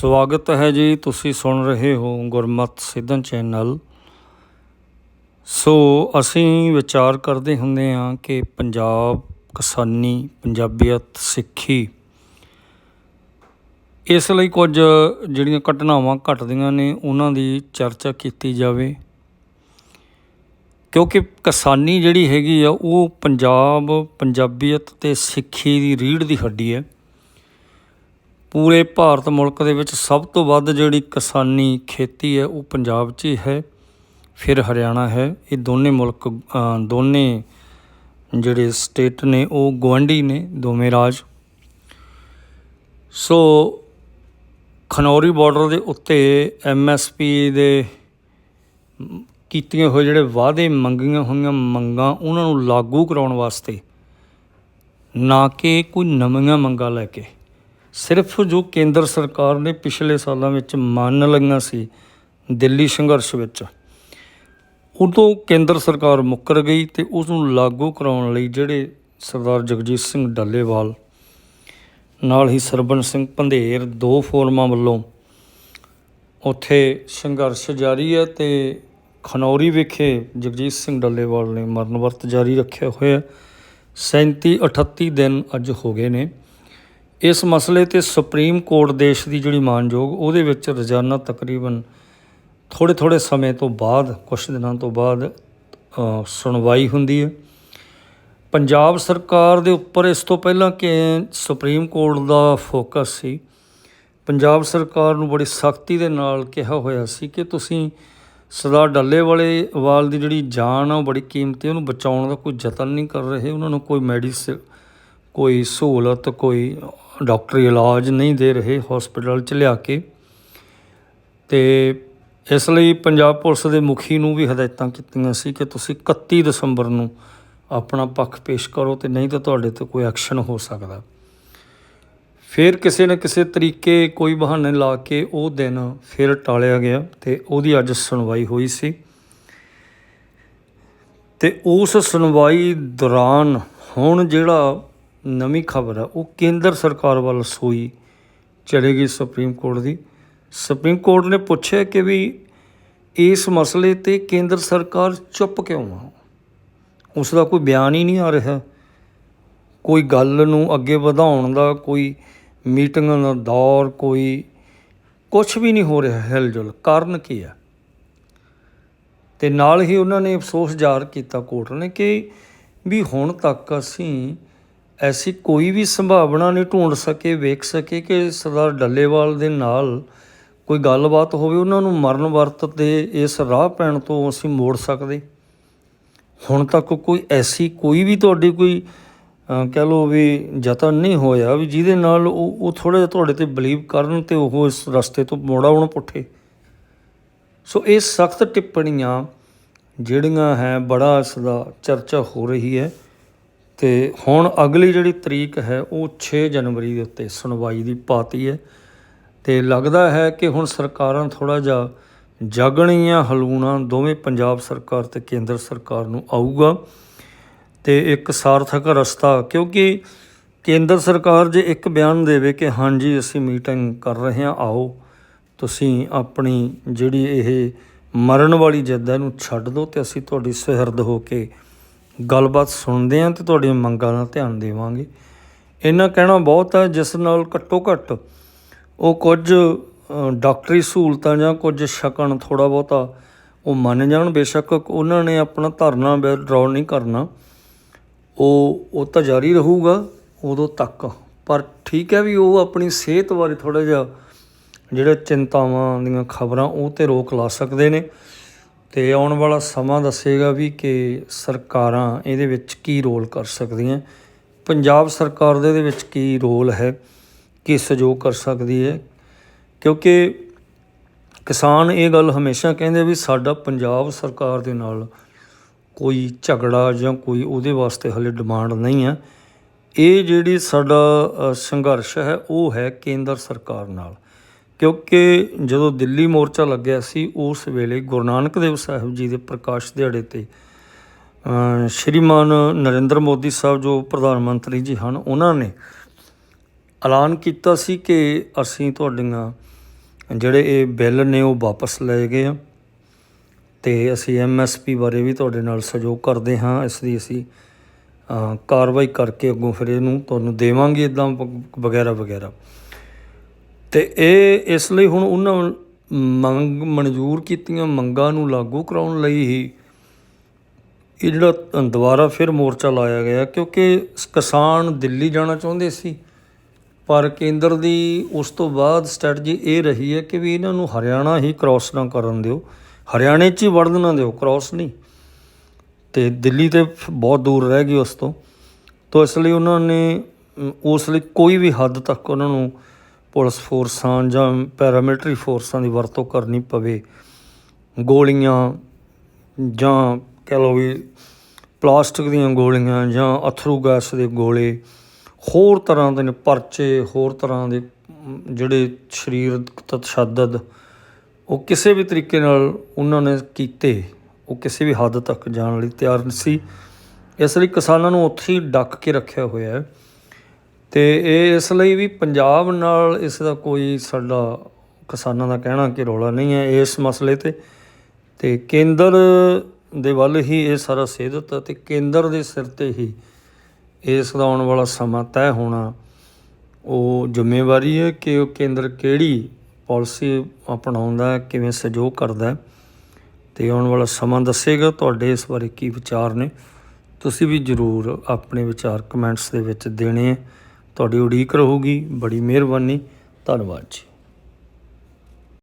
ਸਵਾਗਤ ਹੈ ਜੀ। ਤੁਸੀਂ ਸੁਣ ਰਹੇ ਹੋ ਗੁਰਮਤ ਸਿੱਧਨ ਚੈਨਲ। ਸੋ ਅਸੀਂ ਵਿਚਾਰ ਕਰਦੇ ਹੁੰਦੇ ਹਾਂ ਕਿ ਪੰਜਾਬ ਕਿਸਾਨੀ, ਪੰਜਾਬੀਅਤ, ਸਿੱਖੀ ਇਸ ਲਈ ਕੁਝ ਜਿਹੜੀਆਂ ਘਟਨਾਵਾਂ ਘਟਦੀਆਂ ਨੇ, ਉਹਨਾਂ ਦੀ ਚਰਚਾ ਕੀਤੀ ਜਾਵੇ। ਕਿਉਂਕਿ ਕਿਸਾਨੀ ਜਿਹੜੀ ਹੈਗੀ ਆ, ਉਹ ਪੰਜਾਬ, ਪੰਜਾਬੀਅਤ ਤੇ ਸਿੱਖੀ ਦੀ ਰੀੜ ਦੀ ਹੱਡੀ ਹੈ। ਪੂਰੇ ਭਾਰਤ ਮੁਲਕ ਦੇ ਵਿੱਚ ਸਭ ਤੋਂ ਵੱਧ ਜਿਹੜੀ ਕਿਸਾਨੀ ਖੇਤੀ ਹੈ, ਉਹ ਪੰਜਾਬ 'ਚ ਹੀ ਹੈ, ਫਿਰ ਹਰਿਆਣਾ ਹੈ। ਇਹ ਦੋਨੇ ਮੁਲਕ ਦੋਨੇ ਜਿਹੜੇ ਸਟੇਟ ਨੇ, ਉਹ ਗਵਾਂਢੀ ਨੇ, ਦੋਵੇਂ ਰਾਜ। ਸੋ, ਖਨੌਰੀ ਬਾਰਡਰ ਦੇ ਉੱਤੇ ਐਮਐਸਪੀ ਦੇ ਕੀਤੀਆਂ ਹੋਏ ਜਿਹੜੇ ਵਾਅਦੇ ਮੰਗੀਆਂ ਹੋਈਆਂ ਮੰਗਾਂ, ਉਹਨਾਂ ਨੂੰ ਲਾਗੂ ਕਰਾਉਣ ਵਾਸਤੇ ਨਾ ਕਿ ਕੋਈ ਨਵੀਆਂ ਮੰਗਾਂ ਲੈ ਕੇ। ਸਿਰਫ ਜੋ ਕੇਂਦਰ ਸਰਕਾਰ ਨੇ ਪਿਛਲੇ ਸਾਲਾਂ ਵਿੱਚ ਮੰਨ ਲਈਆਂ ਸੀ ਦਿੱਲੀ ਸੰਘਰਸ਼ ਵਿੱਚ, ਉਦੋਂ ਕੇਂਦਰ ਸਰਕਾਰ ਮੁੱਕਰ ਗਈ ਤੇ ਉਸ ਨੂੰ ਲਾਗੂ ਕਰਾਉਣ ਲਈ ਜਿਹੜੇ ਸਰਦਾਰ ਜਗਜੀਤ ਸਿੰਘ ਡੱਲੇਵਾਲ, ਨਾਲ ਹੀ ਸਰਬਨ ਸਿੰਘ ਪੰਧੇਰ, ਦੋ ਫੋਰਮਾਂ ਵੱਲੋਂ ਉੱਥੇ ਸੰਘਰਸ਼ ਜਾਰੀ ਹੈ ਤੇ ਖਨੌਰੀ ਵਿਖੇ ਜਗਜੀਤ ਸਿੰਘ ਡੱਲੇਵਾਲ ਨੇ ਮਰਨ ਵਰਤ ਜਾਰੀ ਰੱਖਿਆ ਹੋਇਆ 37 38 ਦਿਨ ਅੱਜ ਹੋ ਗਏ ਨੇ। ਇਸ ਮਸਲੇ ਤੇ ਸੁਪਰੀਮ ਕੋਰਟ ਦੇਸ਼ ਦੀ ਜਿਹੜੀ ਮਾਨਯੋਗ, ਉਹਦੇ ਵਿੱਚ ਰੋਜ਼ਾਨਾ ਤਕਰੀਬਨ ਥੋੜੇ ਥੋੜੇ ਸਮੇਂ ਤੋਂ ਬਾਅਦ ਕੁਝ ਦਿਨਾਂ ਤੋਂ ਬਾਅਦ ਸੁਣਵਾਈ ਹੁੰਦੀ ਹੈ। ਪੰਜਾਬ ਸਰਕਾਰ ਦੇ ਉੱਪਰ ਇਸ ਤੋਂ ਪਹਿਲਾਂ ਕਿ ਸੁਪਰੀਮ ਕੋਰਟ ਦਾ ਫੋਕਸ ਸੀ, ਪੰਜਾਬ ਸਰਕਾਰ ਨੂੰ ਬੜੀ ਸਖਤੀ ਦੇ ਨਾਲ ਕਿਹਾ ਹੋਇਆ ਸੀ ਕਿ ਤੁਸੀਂ ਸਰਦਾਰ ਡੱਲੇ ਵਾਲੇ ਵਾਲ ਦੀ ਜਿਹੜੀ ਜਾਨ ਆ, ਉਹ ਬੜੀ ਕੀਮਤੀ, ਉਹਨੂੰ ਬਚਾਉਣ ਦਾ ਕੋਈ ਯਤਨ ਨਹੀਂ ਕਰ ਰਹੇ, ਉਹਨਾਂ ਨੂੰ ਕੋਈ ਮੈਡੀਸ, ਕੋਈ ਸਹੂਲਤ, ਕੋਈ ਡਾਕਟਰੀ ਇਲਾਜ ਨਹੀਂ ਦੇ ਰਹੇ, ਹਸਪੀਟਲ ਚ ਲਿਆ ਕੇ। ਤੇ ਇਸ ਲਈ ਪੰਜਾਬ ਪੁਲਿਸ ਦੇ ਮੁਖੀ ਨੂੰ ਵੀ ਹਦਾਇਤਾਂ ਕੀਤੀਆਂ ਸੀ ਕਿ ਤੁਸੀਂ 31 ਦਸੰਬਰ ਨੂੰ ਆਪਣਾ ਪੱਖ ਪੇਸ਼ ਕਰੋ ਤੇ ਨਹੀਂ ਤਾਂ ਤੁਹਾਡੇ ਤੇ ਕੋਈ ਐਕਸ਼ਨ ਹੋ ਸਕਦਾ। ਫਿਰ ਕਿਸੇ ਨਾ ਕਿਸੇ ਤਰੀਕੇ ਕੋਈ ਬਹਾਨੇ ਲਾ ਕੇ ਉਹ ਦਿਨ ਫਿਰ ਟਾਲਿਆ ਗਿਆ ਤੇ ਉਹਦੀ ਅੱਜ ਸੁਣਵਾਈ ਹੋਈ ਸੀ। ਤੇ ਉਸ ਸੁਣਵਾਈ ਦੌਰਾਨ ਹੁਣ ਜਿਹੜਾ ਨਵੀਂ ਖਬਰ ਹੈ ਉਹ ਕੇਂਦਰ ਸਰਕਾਰ ਵੱਲ ਸੋਈ ਚਲੇਗੀ ਸੁਪਰੀਮ ਕੋਰਟ ਦੀ। ਸੁਪਰੀਮ ਕੋਰਟ ਨੇ ਪੁੱਛਿਆ ਕਿ ਵੀ ਇਸ ਮਸਲੇ ਤੇ ਕੇਂਦਰ ਸਰਕਾਰ ਚੁੱਪ ਕਿਉਂ ਆ? ਉਸ ਦਾ ਕੋਈ ਬਿਆਨ ਹੀ ਨਹੀਂ ਆ ਰਿਹਾ। ਕੋਈ ਗੱਲ ਨੂੰ ਅੱਗੇ ਵਧਾਉਣ ਦਾ, ਕੋਈ ਮੀਟਿੰਗਾਂ ਦਾ ਦੌਰ, ਕੋਈ ਕੁਝ ਵੀ ਨਹੀਂ ਹੋ ਰਿਹਾ ਹਿਲਜੁਲ। ਕਾਰਨ ਕੀ ਆ? ਤੇ ਨਾਲ ਹੀ ਉਹਨਾਂ ਨੇ ਅਫਸੋਸ ਜ਼ਾਹਰ ਕੀਤਾ ਕੋਰਟ ਨੇ ਕਿ ਵੀ ਹੁਣ ਤੱਕ ਅਸੀਂ ਐਸੀ ਕੋਈ ਵੀ ਸੰਭਾਵਨਾ ਨਹੀਂ ਢੂੰਡ ਸਕੇ, ਵੇਖ ਸਕੇ ਕਿ ਸਰਦਾਰ ਡੱਲੇਵਾਲ ਦੇ ਨਾਲ ਕੋਈ ਗੱਲਬਾਤ ਹੋਵੇ, ਉਹਨਾਂ ਨੂੰ ਮਰਨ ਵਰਤ ਦੇ ਇਸ ਰਾਹ ਪੈਣ ਤੋਂ ਅਸੀਂ ਮੋੜ ਸਕਦੇ। ਹੁਣ ਤੱਕ ਕੋਈ ਐਸੀ ਕੋਈ ਵੀ ਤੁਹਾਡੀ ਕੋਈ ਕਹਿ ਲਓ ਵੀ ਯਤਨ ਨਹੀਂ ਹੋਇਆ ਵੀ ਜਿਹਦੇ ਨਾਲ ਉਹ ਉਹ ਥੋੜਾ ਜਿਹਾ ਤੁਹਾਡੇ ਤੇ ਬਲੀਵ ਕਰਨ ਤੇ ਉਹ ਇਸ ਰਸਤੇ ਤੋਂ ਮੋੜ ਆਉਣ ਪੁੱਠੇ। ਸੋ ਇਹ ਸਖਤ ਟਿੱਪਣੀਆਂ ਜਿਹੜੀਆਂ ਹੈ, ਬੜਾ ਇਸ ਦਾ ਚਰਚਾ ਹੋ ਰਹੀ ਹੈ। ਤੇ ਹੁਣ ਅਗਲੀ ਜਿਹੜੀ ਤਰੀਕ ਹੈ, ਉਹ 6 ਜਨਵਰੀ ਦੇ ਉੱਤੇ ਸੁਣਵਾਈ ਦੀ ਪਾਤੀ ਹੈ। ਤੇ ਲੱਗਦਾ ਹੈ ਕਿ ਹੁਣ ਸਰਕਾਰਾਂ ਥੋੜਾ ਜਿਹਾ ਜਾਗਣੀਆਂ ਹਲੂਣਾ ਦੋਵੇਂ ਪੰਜਾਬ ਸਰਕਾਰ ਤੇ ਕੇਂਦਰ ਸਰਕਾਰ ਨੂੰ ਆਊਗਾ ਤੇ ਇੱਕ ਸਾਰਥਕ ਰਸਤਾ, ਕਿਉਂਕਿ ਕੇਂਦਰ ਸਰਕਾਰ ਜੇ ਇੱਕ ਬਿਆਨ ਦੇਵੇ ਕਿ ਹਾਂਜੀ, ਅਸੀਂ ਮੀਟਿੰਗ ਕਰ ਰਹੇ ਹਾਂ, ਆਓ, ਤੁਸੀਂ ਆਪਣੀ ਜਿਹੜੀ ਇਹ ਮਰਨ ਵਾਲੀ ਜਿੱਦਾਂ ਨੂੰ ਛੱਡ ਦਿਓ ਤੇ ਅਸੀਂ ਤੁਹਾਡੀ ਸੁਹਿਰਦ ਹੋ ਕੇ ਗੱਲਬਾਤ ਸੁਣਦੇ ਹਾਂ ਤੇ ਤੁਹਾਡੀਆਂ ਮੰਗਾਂ ਦਾ ਧਿਆਨ ਦੇਵਾਂਗੇ। ਇਹਨਾਂ ਕਹਿਣਾ ਬਹੁਤ ਹੈ ਜਿਸ ਨਾਲ ਘੱਟੋ ਘੱਟ ਉਹ ਕੁਝ ਡਾਕਟਰੀ ਸਹੂਲਤਾਂ ਜਾਂ ਕੁਝ ਸ਼ਕਣ ਥੋੜਾ ਬਹੁਤਾ ਉਹ ਮੰਨ ਜਾਣ। ਬੇਸ਼ੱਕ ਉਹਨਾਂ ਨੇ ਆਪਣਾ ਧਰਨਾ ਵਿਦਡਰਾਅ ਨਹੀਂ ਕਰਨਾ। ਉਹ ਉਹ ਤਾਂ ਜਾਰੀ ਰਹੂਗਾ ਉਦੋਂ ਤੱਕ। ਪਰ ਠੀਕ ਹੈ ਵੀ ਉਹ ਆਪਣੀ ਸਿਹਤ ਬਾਰੇ ਥੋੜਾ ਜਿਹਾ ਜਿਹੜੇ ਚਿੰਤਾਵਾਂ ਦੀਆਂ ਖਬਰਾਂ ਉਹ ਤੇ ਰੋਕ ਲਾ ਸਕਦੇ ਨੇ। ਤੇ ਆਉਣ ਵਾਲਾ ਸਮਾਂ ਦੱਸੇਗਾ ਵੀ ਕਿ ਸਰਕਾਰਾਂ ਇਹਦੇ ਵਿੱਚ ਕੀ ਰੋਲ ਕਰ ਸਕਦੀਆਂ। ਪੰਜਾਬ ਸਰਕਾਰ ਦੇ ਇਹਦੇ ਵਿੱਚ ਕੀ ਰੋਲ ਹੈ, ਕੀ ਸਹਿਯੋਗ ਕਰ ਸਕਦੀ ਹੈ? ਕਿਉਂਕਿ ਕਿਸਾਨ ਇਹ ਗੱਲ ਹਮੇਸ਼ਾ ਕਹਿੰਦੇ ਵੀ ਸਾਡਾ ਪੰਜਾਬ ਸਰਕਾਰ ਦੇ ਨਾਲ ਕੋਈ ਝਗੜਾ ਜਾਂ ਕੋਈ ਉਹਦੇ ਵਾਸਤੇ ਹਲੇ ਡਿਮਾਂਡ ਨਹੀਂ ਹੈ। ਇਹ ਜਿਹੜੀ ਸਾਡਾ ਸੰਘਰਸ਼ ਹੈ, ਉਹ ਹੈ ਕੇਂਦਰ ਸਰਕਾਰ ਨਾਲ। ਕਿਉਂਕਿ ਜਦੋਂ ਦਿੱਲੀ ਮੋਰਚਾ ਲੱਗਿਆ ਸੀ, ਉਸ ਵੇਲੇ ਗੁਰੂ ਨਾਨਕ ਦੇਵ ਸਾਹਿਬ ਜੀ ਦੇ ਪ੍ਰਕਾਸ਼ ਦਿਹਾੜੇ ਤੇ ਸ਼੍ਰੀਮਾਨ ਨਰਿੰਦਰ ਮੋਦੀ ਸਾਹਿਬ ਜੋ ਪ੍ਰਧਾਨ ਮੰਤਰੀ ਜੀ ਹਨ, ਉਹਨਾਂ ਨੇ ਐਲਾਨ ਕੀਤਾ ਸੀ ਕਿ ਅਸੀਂ ਤੁਹਾਡੀਆਂ ਜਿਹੜੇ ਇਹ ਬਿੱਲ ਨੇ ਉਹ ਵਾਪਸ ਲਏ ਗਏ ਆ ਤੇ ਅਸੀਂ ਐਮਐਸਪੀ ਬਾਰੇ ਵੀ ਤੁਹਾਡੇ ਨਾਲ ਸਹਿਯੋਗ ਕਰਦੇ ਹਾਂ। ਇਸ ਦੀ ਅਸੀਂ ਕਾਰਵਾਈ ਕਰਕੇ ਅੱਗੋਂ ਫਿਰ ਇਹਨੂੰ ਤੁਹਾਨੂੰ ਦੇਵਾਂਗੇ ਇਦਾਂ ਵਗੈਰਾ ਵਗੈਰਾ ਅਤੇ ਇਹ ਇਸ ਲਈ ਹੁਣ ਉਹਨਾਂ ਮੰਗ ਮਨਜ਼ੂਰ ਕੀਤੀਆਂ ਮੰਗਾਂ ਨੂੰ ਲਾਗੂ ਕਰਾਉਣ ਲਈ ਹੀ ਇਹ ਜਿਹੜਾ ਦੁਬਾਰਾ ਫਿਰ ਮੋਰਚਾ ਲਾਇਆ ਗਿਆ, ਕਿਉਂਕਿ ਕਿਸਾਨ ਦਿੱਲੀ ਜਾਣਾ ਚਾਹੁੰਦੇ ਸੀ, ਪਰ ਕੇਂਦਰ ਦੀ ਉਸ ਤੋਂ ਬਾਅਦ ਸਟ੍ਰੈਟਜੀ ਇਹ ਰਹੀ ਹੈ ਕਿ ਵੀ ਇਹਨਾਂ ਨੂੰ ਹਰਿਆਣਾ ਹੀ ਕ੍ਰਾਸ ਨਾ ਕਰਨ ਦਿਓ। ਹਰਿਆਣੇ 'ਚ ਹੀ ਵੜਨ ਨਾ ਦਿਓ ਕ੍ਰਾਸ ਨਹੀਂ। ਤੇ ਦਿੱਲੀ ਤੇ ਫ- ਬਹੁਤ ਦੂਰ ਰਹਿ ਗਈ ਉਸ ਤੋਂ। ਤੋਂ ਇਸ ਲਈ ਉਹਨਾਂ ਨੇ, ਉਸ ਲਈ ਕੋਈ ਵੀ ਹੱਦ ਤੱਕ ਉਹਨਾਂ ਨੂੰ ਪੁਲਿਸ ਫੋਰਸਾਂ ਜਾਂ ਪੈਰਾਮਿਲਟਰੀ ਫੋਰਸਾਂ ਦੀ ਵਰਤੋਂ ਕਰਨੀ ਪਵੇ, ਗੋਲੀਆਂ ਜਾਂ ਕਹਿ ਲਓ ਵੀ ਪਲਾਸਟਿਕ ਦੀਆਂ ਗੋਲੀਆਂ ਜਾਂ ਅਥਰੂ ਗੈਸ ਦੇ ਗੋਲੇ, ਹੋਰ ਤਰ੍ਹਾਂ ਦੇ ਨੇ ਪਰਚੇ, ਹੋਰ ਤਰ੍ਹਾਂ ਦੇ ਜਿਹੜੇ ਸਰੀਰਕ ਤਸ਼ੱਦਦ, ਉਹ ਕਿਸੇ ਵੀ ਤਰੀਕੇ ਨਾਲ ਉਹਨਾਂ ਨੇ ਕੀਤੇ, ਉਹ ਕਿਸੇ ਵੀ ਹੱਦ ਤੱਕ ਜਾਣ ਲਈ ਤਿਆਰ ਨਹੀਂ ਸੀ। ਇਸ ਲਈ ਕਿਸਾਨਾਂ ਨੂੰ ਉੱਥੇ ਹੀ ਡੱਕ ਕੇ ਰੱਖਿਆ ਹੋਇਆ ਹੈ। ਅਤੇ ਇਹ ਇਸ ਲਈ ਵੀ ਪੰਜਾਬ ਨਾਲ ਇਸ ਦਾ ਕੋਈ ਸਾਡਾ ਕਿਸਾਨਾਂ ਦਾ ਕਹਿਣਾ ਕਿ ਰੌਲਾ ਨਹੀਂ ਹੈ ਇਸ ਮਸਲੇ ਤੇ। ਤੇ ਕੇਂਦਰ ਦੇ ਵੱਲ ਹੀ ਇਹ ਸਾਰਾ ਸੇਧਤ ਹੈ ਤੇ ਕੇਂਦਰ ਦੇ ਸਿਰ ਤੇ ਹੀ ਇਸ ਦਾ ਆਉਣ ਵਾਲਾ ਸਮਾਂ ਤੈਅ ਹੋਣਾ ਉਹ ਜ਼ਿੰਮੇਵਾਰੀ ਹੈ ਕਿ ਉਹ ਕੇਂਦਰ ਕਿਹੜੀ ਪਾਲਿਸੀ ਅਪਣਾਉਂਦਾ ਹੈ ਕਿਵੇਂ ਸਹਿਯੋਗ ਕਰਦਾ ਹੈ। ਤੇ ਆਉਣ ਵਾਲਾ ਸਮਾਂ ਦੱਸੇਗਾ ਤੁਹਾਡੇ ਇਸ ਬਾਰੇ ਕੀ ਵਿਚਾਰ ਨੇ। ਤੁਸੀਂ ਵੀ ਜਰੂਰ ਆਪਣੇ ਵਿਚਾਰ ਕਮੈਂਟਸ ਦੇ ਵਿੱਚ ਦੇਣੇ ਹੈ ਤੁਹਾਡੀ ਉਡੀਕ ਰਹੂਗੀ। ਬੜੀ ਮਿਹਰਬਾਨੀ। ਧੰਨਵਾਦ ਜੀ।